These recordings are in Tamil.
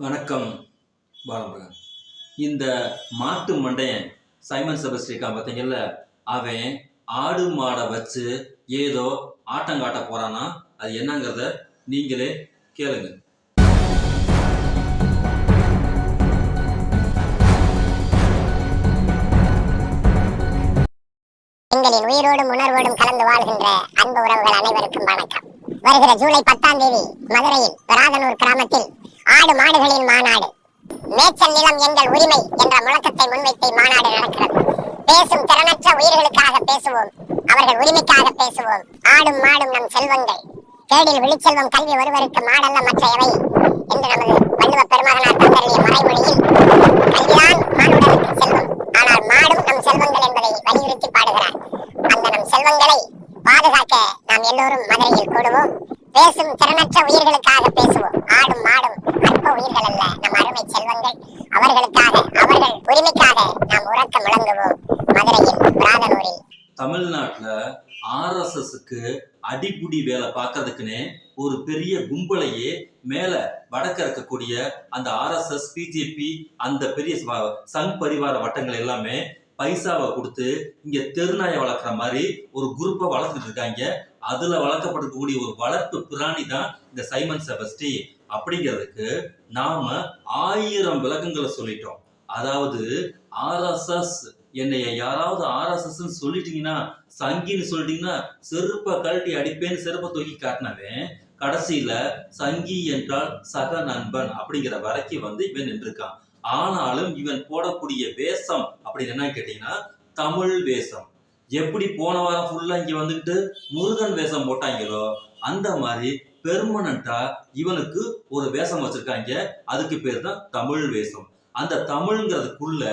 வணக்கம் பாலமுருகன். இந்த மாட்டு மண்டையன் சைமன் செபஸ்டிக்கான் பார்த்தீங்கல்ல அவன் ஆடு மாடை வச்சு ஏதோ ஆட்டம் காட்ட போறானா? அது என்னங்கிறத நீங்களே கேளுங்க. எங்களின் உயிரோடும் உணர்வோடும் கலந்து வாழ்கின்ற அன்பு உறவுகள் அனைவருக்கும் வணக்கம். வருகிற ஜூலை பத்தாம் தேதி மதுரையில் விராதனூர் கிராமத்தில் ஆடு மாடுகளின் மாநாடு. மேய்ச்சல் நிலம் எங்கள் உரிமை என்ற முழக்கத்தை முன்வைத்து மாநாடு நடக்கிறது. பேசும் திறனற்ற உயிர்களுக்காக பேசுவோம். அவர்கள் உரிமைக்காக பேசுவோம். ஆடும் மாடும் நம் செல்வங்கள். கேடில் விழிச்செல்வம் கல்வி ஒருவருக்கு மாடல்ல மற்ற எவை? என்று நமது வள்ளுவ பெருமகனார் தந்தருடைய மறைமொழியில் கல்விதான் மானுடனுக்கு செல்வம். ஆனால் மாடும் நம் செல்வங்கள் என்பதை வலியுறுத்தி பாடுகிறார். அந்த நம் செல்வங்களை பாதுகாக்க நாம் எல்லோரும் மதுரையில் கூடுவோம். பேசும் திறனற்ற உயிர்களுக்காக பேசுவோம். ஆடு உயிர்கள் அல்ல நம் அருமை செல்வங்கள் அவர்களுக்காக அவர்கள் உரிமைக்காக நாம் உறக்க முழங்குவோம். மதுரையில் பிராதனூரில். தமிழ்நாட்டில் ஆர்எஸ்எஸ்க்கு அடிப்புடி வேலை பார்க்கறதுக்குன்னு ஒரு பெரிய கும்பலையே மேல வடக்க இருக்கக்கூடிய அந்த ஆர்எஸ்எஸ் பிஜேபி அந்த பெரிய சங் பரிவார வட்டங்கள் எல்லாமே பைசாவை கொடுத்து இங்க தெருநாயை வளர்க்குற மாதிரி ஒரு குரூப்பை வளர்த்துட்டு இருக்காங்க. அதுல வளர்க்கப்படக்கூடிய ஒரு வளர்ப்பு பிராணி தான் இந்த சைமன் செபஸ்டி. அப்படிங்கிறதுக்கு நாம ஆயிரம் விளக்கங்களை சொல்லிட்டோம். அதாவது ஆர்எஸ்எஸ் என்னைய யாராவது ஆர்எஸ்எஸ் சொல்லிட்டீங்கன்னா சங்கின்னு சொல்லிட்டீங்கன்னா செருப்பை கழட்டி அடிப்பேன்னு செருப்பை தூக்கி காட்டினவன் கடைசியில சங்கி என்றால் சக நண்பன் அப்படிங்கிற வரைக்கும் வந்து இவன் நின்றுருக்கான். ஆனாலும் இவன் போடக்கூடிய வேஷம் அப்படின்னு என்ன கேட்டீங்கன்னா தமிழ் வேஷம். எப்படி போன வாரம் ஃபுல்லா இங்க வந்துட்டு முருகன் வேஷம் போட்டாங்களோ அந்த மாதிரி பெர்மனண்டா இவனுக்கு ஒரு வேஷம் வச்சிருக்காங்க. அதுக்கு பேர் தான் தமிழ் வேஷம். அந்த தமிழ்ங்கிறதுக்குள்ள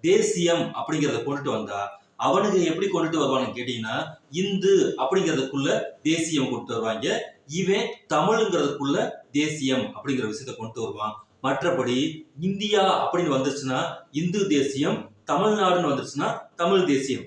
தேசியம் அப்படிங்கிறத கொண்டுட்டு வந்தா அவனுக்கு எப்படி கொண்டுட்டு வருவான்னு கேட்டீங்கன்னா இந்து அப்படிங்கிறதுக்குள்ள தேசியம் கொண்டு வருவாங்க. இவன் தமிழ்ங்கிறதுக்குள்ள தேசியம் அப்படிங்கிற விஷயத்த கொண்டு வருவான். மற்றபடி இந்தியா அப்படின்னு வந்துச்சுன்னா இந்து தேசியம் தமிழ்நாடுன்னு வந்துச்சுன்னா தமிழ் தேசியம்.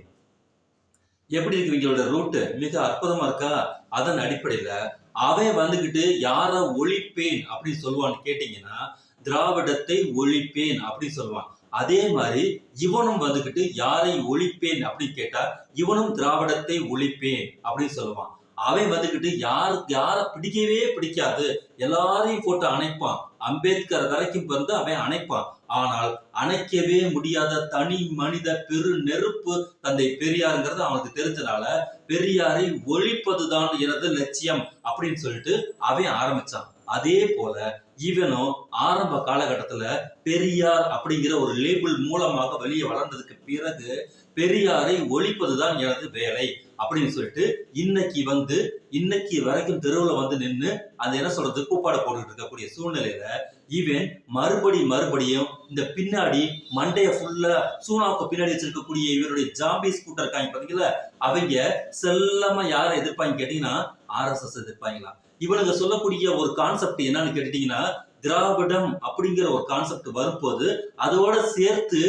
எப்படி இருக்கு இவங்களோட ரூட்டு மிக அற்புதமா இருக்கா? அதன் அடிப்படையில அவன் வந்துகிட்டு யார ஒழிப்பேன்? அப்படின்னு சொல்லுவான்னு கேட்டீங்கன்னா திராவிடத்தை ஒழிப்பேன் அப்படின்னு சொல்லுவான். அதே மாதிரி இவனும் வந்துகிட்டு யாரை ஒழிப்பேன்? அப்படின்னு கேட்டா இவனும் திராவிடத்தை ஒழிப்பேன் அப்படின்னு சொல்லுவான். அவன் வந்துகிட்டு யாரு யார பிடிக்கவே பிடிக்காது. எல்லாரையும் போட்டு அணைப்பான். அம்பேத்கர் வரைக்கும் பிறந்து அவன் அணைப்பான். ஆனால் அணைக்கவே முடியாத தனி மனித பெரு நெருப்பு தந்தை பெரியாருங்கிறது அவனுக்கு தெரிஞ்சனால பெரியாரை ஒழிப்பதுதான் எனது லட்சியம் அப்படின்னு சொல்லிட்டு அவன் ஆரம்பிச்சான். அதே போல இவனும் ஆரம்ப காலகட்டத்துல பெரியார் அப்படிங்கிற ஒரு லேபிள் மூலமாக வெளியே வளர்ந்ததுக்கு பிறகு பெரியாரை ஒழிப்பதுதான் எனது வேலை அப்படின்னு சொல்லிட்டு இன்னைக்கு வந்து இன்னைக்கு வரைக்கும் தெருவுல வந்து நின்னு அந்த என்ன சொல்றது? கூப்பாடு போட்டுட்டு இருக்கக்கூடிய சூழ்நிலையில இவன் மறுபடி மறுபடியும் இந்த பின்னாடி மண்டைய ஃபுல்லா சூனாவுக்கு பின்னாடி வச்சிருக்கக்கூடிய இவருடைய ஜாம்பிஸ் கூட்டம் இருக்காங்க பாத்தீங்களா? அவங்க செல்லமா யாரை எதிர்ப்பாங்க கேட்டீங்கன்னா ஆர்எஸ்எஸ் எதிர்ப்பாங்களா? இவனுங்க சொல்லக்கூடிய ஒரு கான்செப்ட் என்னன்னு கேட்டீங்கன்னா திராவிடம் அப்படிங்கிற ஒரு கான்செப்ட் வரும்போது அதோட சேர்த்து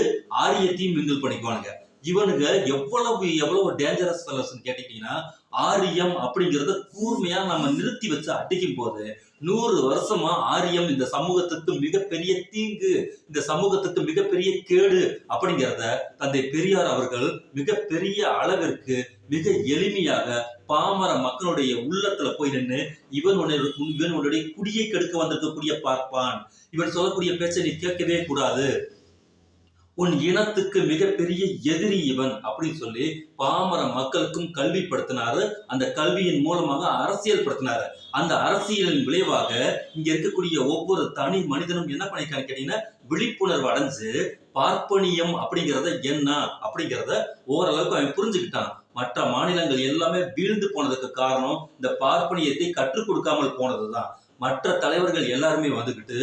ஆரியத்தையும் மிங்கிள் பண்ணிக்குவானுங்க. இவனுங்க எவ்வளவு எவ்வளவு டேஞ்சரஸ் ஃபெலோஸ்னு கேட்டீங்கன்னா ஆரியம் அப்படிங்கறத கூர்மையா நம்ம நிறுத்தி வச்சு அடிக்கும் போது நூறு வருஷமா ஆரியம் இந்த சமூகத்துக்கு மிகப்பெரிய தீங்கு இந்த சமூகத்துக்கு மிகப்பெரிய கேடு அப்படிங்கிறத தந்தை பெரியார் அவர்கள் மிகப்பெரிய அளவிற்கு மிக எளிமையாக பாமர மக்களுடைய உள்ளத்துல போய் நின்று இவன் இவனுடைய குடியை கெடுக்க வந்திருக்கக்கூடிய பார்ப்பான். இவன் சொல்லக்கூடிய பேச்சை நீ கேட்கவே கூடாது. உன் இனத்துக்கு மிகப்பெரிய எதிரி இவன் அப்படின்னு சொல்லி பாமர மக்களுக்கும் கல்விப்படுத்தினாரு. அந்த கல்வியின் மூலமாக அரசியல் படுத்தினாரு அந்த அரசியலின் விளைவாக இங்க இருக்கக்கூடிய ஒவ்வொரு தனி மனிதனும் என்ன பண்ணிருக்காங்க கேட்டீங்கன்னா விழிப்புணர்வு அடைஞ்சு பார்ப்பனியம் அப்படிங்கிறத என்ன அப்படிங்கிறத ஓரளவுக்கு அவன் புரிஞ்சுக்கிட்டான். மற்ற மாநிலங்கள் எல்லாமே வீழ்ந்து போனதுக்கு காரணம் இந்த பார்ப்பனியத்தை கற்றுக் கொடுக்காமல் போனதுதான். மற்ற தலைவர்கள் எல்லாருமே வந்துகிட்டு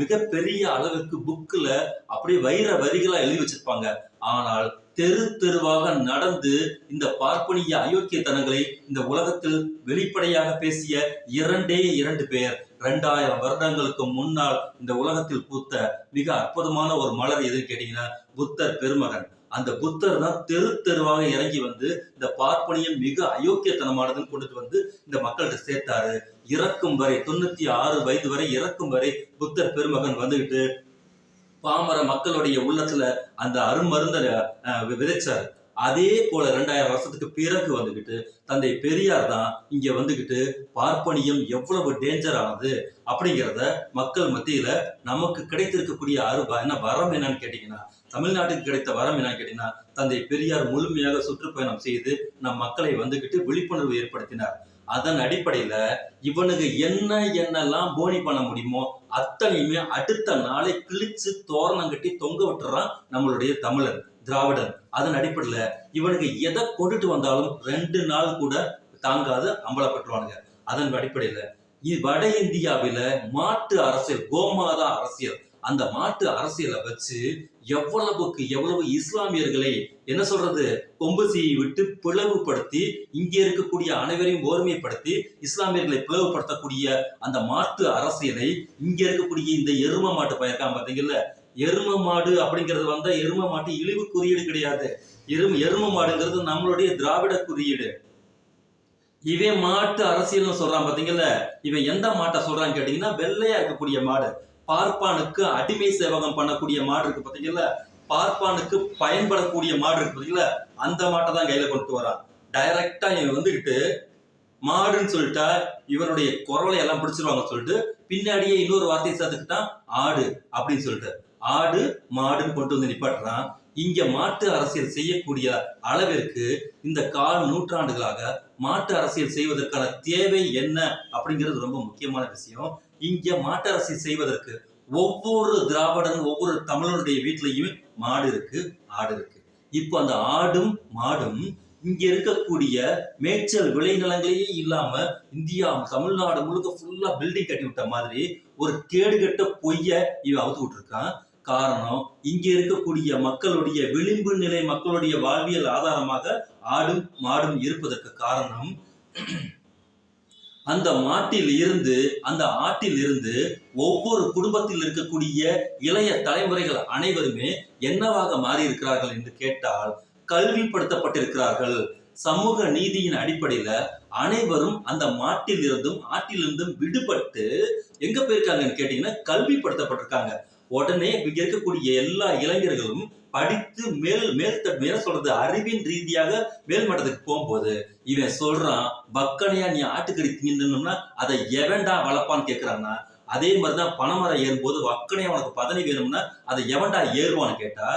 மிகப்பெரிய அளவுக்கு புக்கில் அப்படியே வைர வரிகளா எழுதி வச்சிருப்பாங்க. ஆனால் தெரு தெருவாக நடந்து இந்த பார்ப்பனிய அயோக்கியத்தனங்களை இந்த உலகத்தில் வெளிப்படையாக பேசிய இரண்டே இரண்டு பேர் ரெண்டாயிரம் வருடங்களுக்கு முன்னால் இந்த உலகத்தில் பூத்த மிக அற்புதமான ஒரு மலர் எதுன்னு கேட்டீங்கன்னா புத்தர் பெருமகன். அந்த புத்தர் தான் தெரு தெருவாக இறங்கி வந்து இந்த பார்ப்பனியம் மிக அயோக்கியத்தனமானதுன்னு கொண்டுட்டு வந்து இந்த மக்கள்கிட்ட சேர்த்தாரு. இறக்கும் வரை தொண்ணூத்தி ஆறு வயது வரை இறக்கும் வரை புத்தர் பெருமகன் வந்துகிட்டு பாமர மக்களுடைய உள்ளத்துல அந்த அருமருந்த அஹ், விதைச்சாரு. அதே போல ரெண்டாயிரம் வருஷத்துக்கு பிறகு வந்துகிட்டு தந்தை பெரியார் தான் இங்க வந்துகிட்டு பார்ப்பனியம் எவ்வளவு டேஞ்சர் ஆனது அப்படிங்கிறத மக்கள் மத்தியில நமக்கு கிடைத்திருக்கக்கூடிய அரு என்ன வரம் என்னன்னு கேட்டீங்கன்னா தமிழ்நாட்டுக்கு கிடைத்த வரம் என்னன்னு கேட்டீங்கன்னா தந்தை பெரியார் முழுமையாக சுற்றுப்பயணம் செய்து நம் மக்களை வந்துகிட்டு விழிப்புணர்வு ஏற்படுத்தினார். அதன் அடிப்படையில இவனுக்கு என்ன என்னெல்லாம் போனி பண்ண முடியுமோ அத்தனையுமே அடுத்த நாளை கிழிச்சு தோரணம் கட்டி தொங்க விட்டுறான் நம்மளுடைய தமிழன். திராவிடன் அதன் அடிப்படையில் இவனுக்கு எதை கொண்டுட்டு வந்தாலும் ரெண்டு நாள் கூட தாங்காது அம்பலப்பட்டுருவானுங்க. அதன் அடிப்படையில் வட இந்தியாவில மாட்டு அரசியல் கோமாதா அரசியல் அந்த மாட்டு அரசியலை வச்சு எவ்வளவுக்கு எவ்வளவு இஸ்லாமியர்களை என்ன சொல்றது கொம்புசியை விட்டு பிளவுபடுத்தி இங்கே இருக்கக்கூடிய அனைவரையும் ஓர்மைப்படுத்தி இஸ்லாமியர்களை பிளவுபடுத்தக்கூடிய அந்த மாட்டு அரசியலை இங்கே இருக்கக்கூடிய இந்த எரும மாட்டு பயக்காம பார்த்தீங்கல்ல எரும மாடு அப்படிங்கிறது வந்தா எரும மாட்டு இழிவு குறியீடு கிடையாது. எரும எரும மாடுங்கிறது நம்மளுடைய திராவிட குறியீடு. இவன் மாட்டு அரசியல்னு சொல்றான் பாத்தீங்கல்ல? இவன் எந்த மாட்டை சொல்றான்னு கேட்டீங்கன்னா வெள்ளையா இருக்கக்கூடிய மாடு. பார்ப்பானுக்கு அடிமை சேவகம் பண்ணக்கூடிய மாடு இருக்கு பாத்தீங்கல்ல? பார்ப்பானுக்கு பயன்படக்கூடிய மாடு இருக்கு பாத்தீங்களா அந்த மாட்டை தான் கையில கொண்டு வரான். டைரக்டா இவன் வந்துகிட்டு மாடுன்னு சொல்லிட்டா இவனுடைய குரலை எல்லாம் பிடிச்சிருவாங்க சொல்லிட்டு பின்னாடியே இன்னொரு வார்த்தையை சேர்த்துக்கிட்டான் ஆடு அப்படின்னு சொல்லிட்டு. ஆடு மாடுன்னு கொண்டு வந்து நிப்பாட்டுறான். இங்க மாட்டு அரசியல் செய்யக்கூடிய அளவிற்கு இந்த கால் நூற்றாண்டுகளாக மாட்டு அரசியல் செய்வதற்கான தேவை என்ன அப்படிங்கிறது ரொம்ப முக்கியமான விஷயம். இங்க மாட்டு அரசியல் செய்வதற்கு ஒவ்வொரு திராவிடன் ஒவ்வொரு தமிழனுடைய வீட்லையும் மாடு இருக்கு ஆடு இருக்கு. இப்போ அந்த ஆடும் மாடும் இங்க இருக்கக்கூடிய மேய்ச்சல் விளைநிலங்களே இல்லாம இந்தியா தமிழ்நாடு முழுக்க ஃபுல்லா பில்டிங் கட்டி விட்ட மாதிரி ஒரு கேடுகட்ட பொய்ய இவன் அவுத்து விட்டுருக்கான். காரணம் இங்க இருக்கக்கூடிய மக்களுடைய விளிம்பு நிலை மக்களுடைய வாழ்வியல் ஆதாரமாக ஆடும் மாடும் இருப்பதற்கு காரணம் அந்த மாட்டில் இருந்து அந்த ஆட்டில் இருந்து ஒவ்வொரு குடும்பத்தில் இருக்கக்கூடிய இளைய தலைமுறைகள் அனைவருமே என்னவாக மாறி இருக்கிறார்கள் என்று கேட்டால் கல்விப்படுத்தப்பட்டிருக்கிறார்கள். சமூக நீதியின் அடிப்படையில அனைவரும் அந்த மாட்டில் இருந்தும் ஆட்டிலிருந்தும் விடுபட்டு எங்க போயிருக்காங்கன்னு கேட்டீங்கன்னா கல்விப்படுத்தப்பட்டிருக்காங்க. உடனே இங்க இருக்கக்கூடிய எல்லா இளைஞர்களும் படித்து மேல் மேல் த- மேல சொல்றது அறிவின் ரீதியாக மேல் மட்டத்துக்கு போகும்போது இவன் சொல்றான் பக்கனையா நீ ஆட்டுக்கறி திங்கணும்னா அதை எவன்டா வளர்ப்பான்னு கேட்கிறான்னா அதே மாதிரிதான் பனைமரம் ஏறும்போது வக்கனையா உனக்கு பதவி வேணும்னா அதை எவன்டா ஏறுவான்னு கேட்டா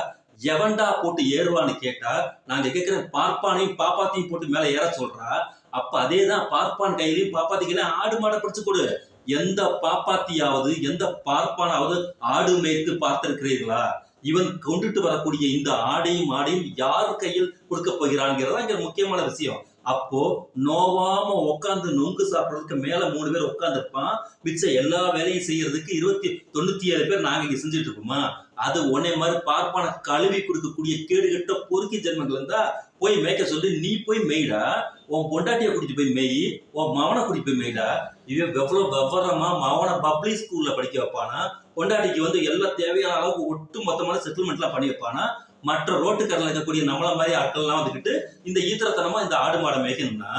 எவன்டா போட்டு ஏறுவான்னு கேட்டா நாங்க கேட்கிற பார்ப்பானையும் பாப்பாத்தையும் போட்டு மேல ஏற சொல்றா அப்ப அதேதான் பார்ப்பான் கையிலையும் பாப்பாத்திக்கெல்லாம் ஆடு மாடை பிடிச்சு கொடு எந்த பாப்பாத்தியாவது எந்த பார்ப்பானாவது ஆடு மேய்த்து பார்த்திருக்கிறீர்களா? இவன் கொண்டுட்டு வரக்கூடிய இந்த ஆடையும் மாடையும் யார் கையில் கொடுக்க போகிறான்ங்கிறதா இங்க முக்கியமான விஷயம். அப்போ நோவாம உட்காந்து நொங்கு சாப்பிடுறதுக்கு மேல மூணு பேர் உட்காந்துருப்பான் மிச்சம் எல்லா வேலையும் செய்யறதுக்கு இருபத்தி தொண்ணூத்தி ஏழு பேர் நாங்க இங்க செஞ்சுட்டு இருக்கோமா? அது உன்னை மாதிரி பார்ப்பான கழுவி கொடுக்கக்கூடிய கேடுகட்ட பொறுக்கி ஜென்மங்கள் இருந்தா போய் மேய்க்க சொல்லி நீ போய் மேய்டா உன் பொண்டாட்டியை கூட்டிட்டு போய் மேய் உன் மவனை கூட்டிட்டு போய் மேய்டா. இவன் எவ்வளோ விவரமா மவனை பப்ளிக் ஸ்கூல்ல படிக்க வைப்பானா? பொண்டாட்டிக்கு வந்து எல்லா தேவையான அளவுக்கு ஒட்டு மொத்தமான செட்டில்மெண்ட்லாம் பண்ணி வைப்பானா? மற்ற ரோட்டுக்கரில் இருக்கக்கூடிய நம்மள மாதிரி ஆட்கள்லாம் வந்துக்கிட்டு இந்த ஈத்திரத்தனமா இந்த ஆடு மாடை மேய்க்கணும்னா?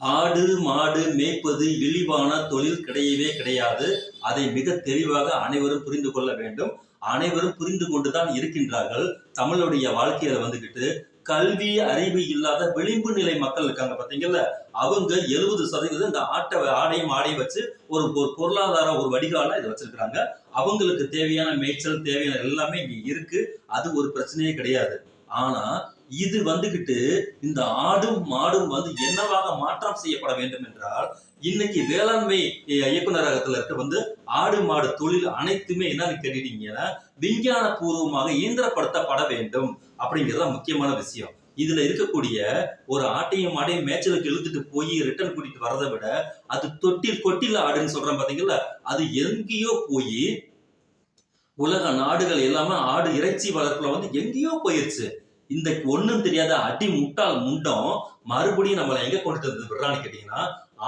ஆடு மாடு மேய்ப்பது இழிவான தொழில் கிடையவே கிடையாது. அதை மிக தெளிவாக அனைவரும் புரிந்து கொள்ள வேண்டும். அனைவரும் புரிந்து கொண்டுதான் இருக்கின்றார்கள். தமிழுடைய வாழ்க்கையில வந்துகிட்டு கல்வி அறிவு இல்லாத விளிம்பு நிலை மக்கள் இருக்காங்க பார்த்தீங்கல்ல? அவங்க எழுபது சதவீதம் இந்த ஆட்டை ஆடையும் ஆடையும் வச்சு ஒரு ஒரு பொருளாதார ஒரு வடிகால இதை வச்சிருக்கிறாங்க. அவங்களுக்கு தேவையான மேய்ச்சல் தேவையான எல்லாமே இங்க இருக்கு. அது ஒரு பிரச்சனையே கிடையாது. ஆனா இது வந்துகிட்டு இந்த ஆடும் மாடும் வந்து என்னவாக மாற்றம் செய்யப்பட வேண்டும் என்றால் இன்னைக்கு வேளாண்மை இயக்குநரகத்துல இருக்க வந்து ஆடு மாடு தொழில் அனைத்துமே என்னன்னு கேட்டுட்டீங்கன்னா விஞ்ஞான பூர்வமாக இயந்திரப்படுத்தப்பட வேண்டும் அப்படிங்கிறது தான் முக்கியமான விஷயம். இதுல இருக்கக்கூடிய ஒரு ஆட்டையும் மாடையும் மேய்ச்சலுக்கு இழுத்துட்டு போய் ரிட்டர்ன் கூட்டிட்டு வரதை விட அது தொட்டில் கொட்டில் ஆடுன்னு சொல்றேன் பாத்தீங்களா? அது எங்கேயோ போய் உலக நாடுகள் எல்லாமே ஆடு இறைச்சி வளர்ப்புல வந்து எங்கேயோ போயிருச்சு. இந்த ஒண்ணும் தெரியாத அடி முட்டாள் முண்டம் மறுபடியும் நம்மளை எங்க கொண்டு வந்து விடுறான்னு கேட்டீங்கன்னா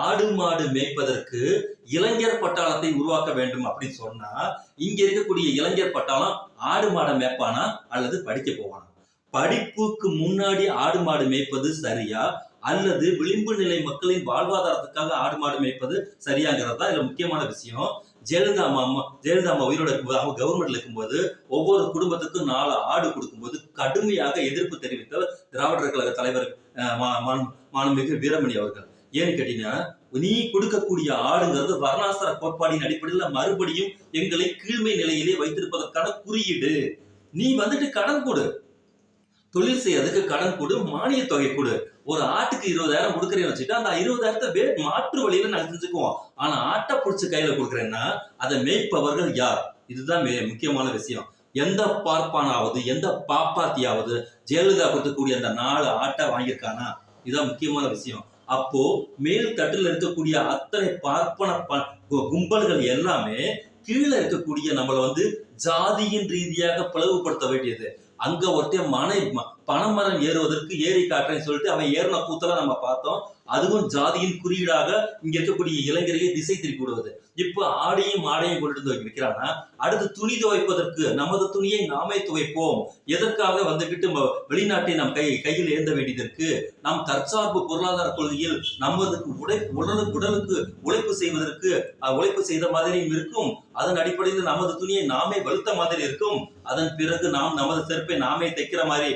ஆடு மாடு மேய்ப்பதற்கு இளைஞர் பட்டாளத்தை உருவாக்க வேண்டும் அப்படின்னு சொன்னா இங்க இருக்கக்கூடிய இளைஞர் பட்டாளம் ஆடு மாடை மேய்ப்பானா அல்லது படிக்க போவானா? படிப்புக்கு முன்னாடி ஆடு மாடு மேய்ப்பது சரியா? அல்லது விளிம்பு நிலை மக்களின் வாழ்வாதாரத்துக்காக ஆடு மாடு மேய்ப்பது சரியாங்கிறது? தான் இதுல முக்கியமான விஷயம். ஜெயலலிதா அம்மா ஜெயலலிதா அம்மா உயிரோட இருக்கும்போது அவங்க கவர்மெண்ட்ல இருக்கும்போது ஒவ்வொரு குடும்பத்துக்கும் நாலு ஆடு கொடுக்கும்போது கடுமையாக எதிர்ப்பு தெரிவித்த திராவிடர் கழக தலைவர் அஹ், மா- மாண்புமிகு வீரமணி அவர்கள். ஏன்னு கேட்டீங்கன்னா நீ கொடுக்கக்கூடிய ஆடுங்கிறது வர்ணாசர கோட்பாடின் அடிப்படையில் மறுபடியும் எங்களை கீழ்மை நிலையிலே வைத்திருப்பதற்கான குறியீடு. நீ வந்துட்டு கடன் கொடு. தொழில் செய்யறதுக்கு கடன் கொடு மானிய தொகை கொடு. ஒரு ஆட்டுக்கு இருபதாயிரம் கொடுக்குறேன்னு வச்சுட்டு அந்த இருபதாயிரத்தை வே மாற்று வழியில நான் செஞ்சுக்குவோம். ஆனா ஆட்டை பிடிச்சி கையில கொடுக்குறேன்னா அதை மேய்ப்பவர்கள் யார்? இதுதான் மே- முக்கியமான விஷயம். எந்த பார்ப்பானாவது எந்த பாப்பாத்தியாவது ஜெயலலிதா கொடுக்கக்கூடிய அந்த நாலு ஆட்டை வாங்கியிருக்கானா? இதுதான் முக்கியமான விஷயம். அப்போ மேல் தட்டில் இருக்கக்கூடிய அத்தனை பார்ப்பன ப- கும்பல்கள் எல்லாமே கீழே இருக்கக்கூடிய நம்மளை வந்து ஜாதியின் ரீதியாக பிளவுபடுத்த வேண்டியது. அங்க ஒருத்தன் மனை ம- பனைமரம் ஏறுவதற்கு ஏறி காட்டுறேன்னு சொல்லிட்டு அவன் ஏறின கூத்தெல்லாம் நம்ம பார்த்தோம். அதுவும் ஜாதியின் குறியீடாக இங்க இருக்கக்கூடிய இளைஞரையே திசை திருப்பி விடுவது இப்ப ஆடையும் ஆடையும் கொண்டு வந்து வைக்கிறான்னா அடுத்து துணி துவைப்பதற்கு நமது துணியை நாமே துவைப்போம். எதற்காக வந்துகிட்டு வெளிநாட்டை நம் கை கையில் ஏந்த வேண்டியதற்கு நாம் தற்சார்பு பொருளாதார கொள்கையில் நமதுக்கு உடை உடலுக்கு உடலுக்கு உழைப்பு செய்வதற்கு உழைப்பு செய்த மாதிரியும் இருக்கும். அதன் அடிப்படையில் நமது துணியை நாமே வெளுத்த மாதிரி இருக்கும். அதன் பிறகு நாம் நமது செருப்பை நாமே தைக்கிற மாதிரி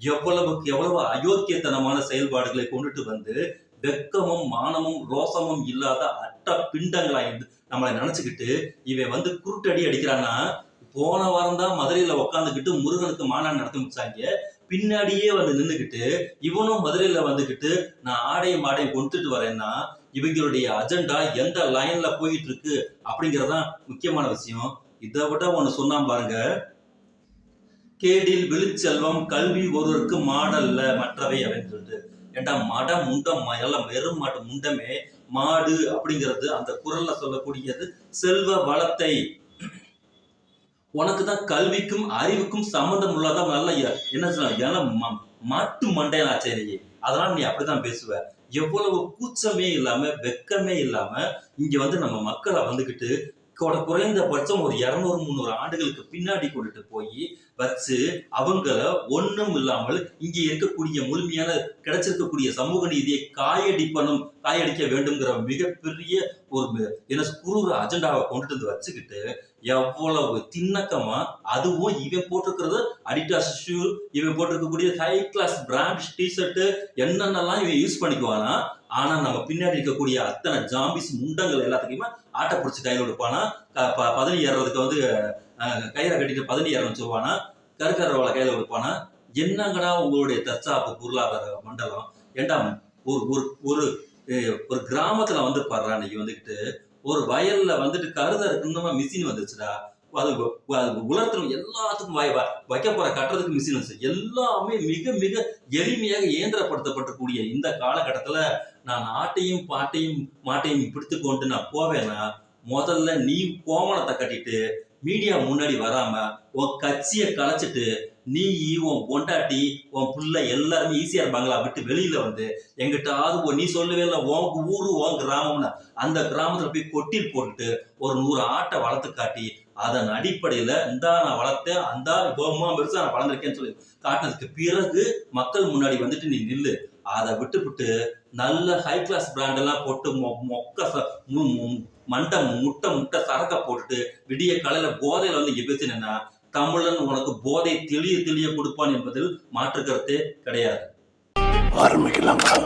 எவ்வளவுக்கு எவ்வளவு அயோக்கியத்தனமான செயல்பாடுகளை கொண்டுட்டு வந்து வெக்கமும் மானமும் ரோசமும் இல்லாத அட்ட பிண்டங்களா இருந்து நம்மளை நினைச்சுக்கிட்டு இவன் வந்து குருட்டடி அடிக்கிறான்னா போன வாரம் தான் மதுரையில உட்காந்துக்கிட்டு முருகனுக்கு மாநாடு நடத்தி முடிச்சாங்க. பின்னாடியே வந்து நின்றுக்கிட்டு இவனும் மதுரையில வந்துக்கிட்டு நான் ஆடையும் ஆடையும் கொடுத்துட்டு வரேன்னா இவங்களுடைய அஜெண்டா எந்த லைன்ல போயிட்டு இருக்கு அப்படிங்கறதான் முக்கியமான விஷயம். இதை விட ஒன்னு சொன்னா பாருங்க. கேடில் வெளிச்செல்வம் கல்வி ஒருவருக்கு மாடல்ல மற்றவை அப்படின்னு சொல்லிட்டு. ஏண்டா மட முண்டம் எல்லாம் வெறும் மாட்டு முண்டமே? மாடு அப்படிங்கிறது அந்த குரல்ல சொல்லக்கூடியது செல்வ வளத்தை. உனக்கு தான் கல்விக்கும் அறிவுக்கும் சம்மந்தம் உள்ளதா? நல்ல என்ன சொல்ல ஏன்னா ம- மாட்டு மண்டையனாச்சே நீ அதனால நீ அப்படிதான் பேசுவ. எவ்வளவு கூச்சமே இல்லாம வெக்கமே இல்லாம இங்க வந்து நம்ம மக்களை வந்துகிட்டு குறைந்தபட்சம் ஒரு இரநூறு முந்நூறு ஆண்டுகளுக்கு பின்னாடி கொண்டுட்டு போய் வச்சு அவங்கள ஒண்ணும் இல்லாமல் இங்கே இருக்கக்கூடிய முழுமையான கிடைச்சிருக்கக்கூடிய சமூக நீதியை காயடிப்பனும் காயடிக்க வேண்டும்ங்கிற மிகப்பெரிய ஒரு என்ன குரூர அஜெண்டாவை கொண்டுட்டு வந்து வச்சுக்கிட்டு எவ்வளவு திண்ணக்கமா அதுவும் இவன் போட்டிருக்கிறது அடிடாஸ் ஷூ இவன் போட்டிருக்கக்கூடிய ஹை கிளாஸ் பிராண்ட் டிஷர்ட் என்னென்னலாம் இவன் யூஸ் பண்ணிக்குவானா? ஆனா நம்ம பின்னாடி இருக்கக்கூடிய அத்தனை ஜாம்பிஸ் முண்டங்கள் எல்லாத்துக்குமே ஆட்டை பிடிச்சி கையில் கொடுப்பானா? ப- பதனி ஏறுறதுக்கு வந்து கயிறை கட்டிட்டு பதனி ஏறணும்னு சொல்லுவானா? கருக்கரவளை கையில் கொடுப்பானா? என்னங்கடா உங்களுடைய தற்சாப்பு பொருளாதார மண்டலம்? ஏண்டா ஒரு ஒரு ஒரு ஒரு கிராமத்துல வந்து பாடுறா இன்னைக்கு வந்துக்கிட்டு ஒரு வயல்ல வந்துட்டு கருதறக்கு இருக்குன்னு மிஷின் வந்துச்சுடா அது அது உலர்த்தணும் எல்லாத்துக்கும் வை- வ- வைக்க போற கட்டுறதுக்கு மிஷின் வந்துச்சு எல்லாமே மிக மிக எளிமையாக இயந்திரப்படுத்தப்படக்கூடிய இந்த காலகட்டத்துல நான் ஆட்டையும் பாட்டையும் மாட்டையும் பிடித்து கொண்டு நான் போவேன்னா முதல்ல நீ கோமணத்தை கட்டிட்டு மீடியா முன்னாடி வராம உன் கட்சியை கலைச்சிட்டு நீ உன் பொண்டாட்டி உன் பிள்ளை எல்லாருமே ஈஸியாக இருப்பாங்களா? விட்டு வெளியில் வந்து எங்கிட்டாவது ஓ நீ சொல்லவே இல்லை உன் ஊரு உன் கிராமம்னு. அந்த கிராமத்தில் போய் கொட்டில் போட்டுட்டு ஒரு நூறு ஆட்டை வளர்த்து காட்டி அதன் அடிப்படையில் இந்தா நான் வளர்த்தேன் அந்தா கோமா பெருசாக நான் வளர்ந்துருக்கேன்னு சொல்லி காட்டினதுக்கு பிறகு மக்கள் முன்னாடி வந்துட்டு நீ நில்லு. அதை விட்டுவிட்டு நல்ல ஹை கிளாஸ் பிராண்டெல்லாம் போட்டு மொ- மொக்க ச- மு- மு- மண்டை முட்டை முட்டை சரக்கை போட்டுட்டு விடிய காலையில் போதையில் வந்து இங்க பேசினா தமிழன் உனக்கு போதை தெளிய தெளிய கொடுப்பான் என்பதில் மாற்று கருத்தே கிடையாது. ஆரம்பிக்கலாங்களா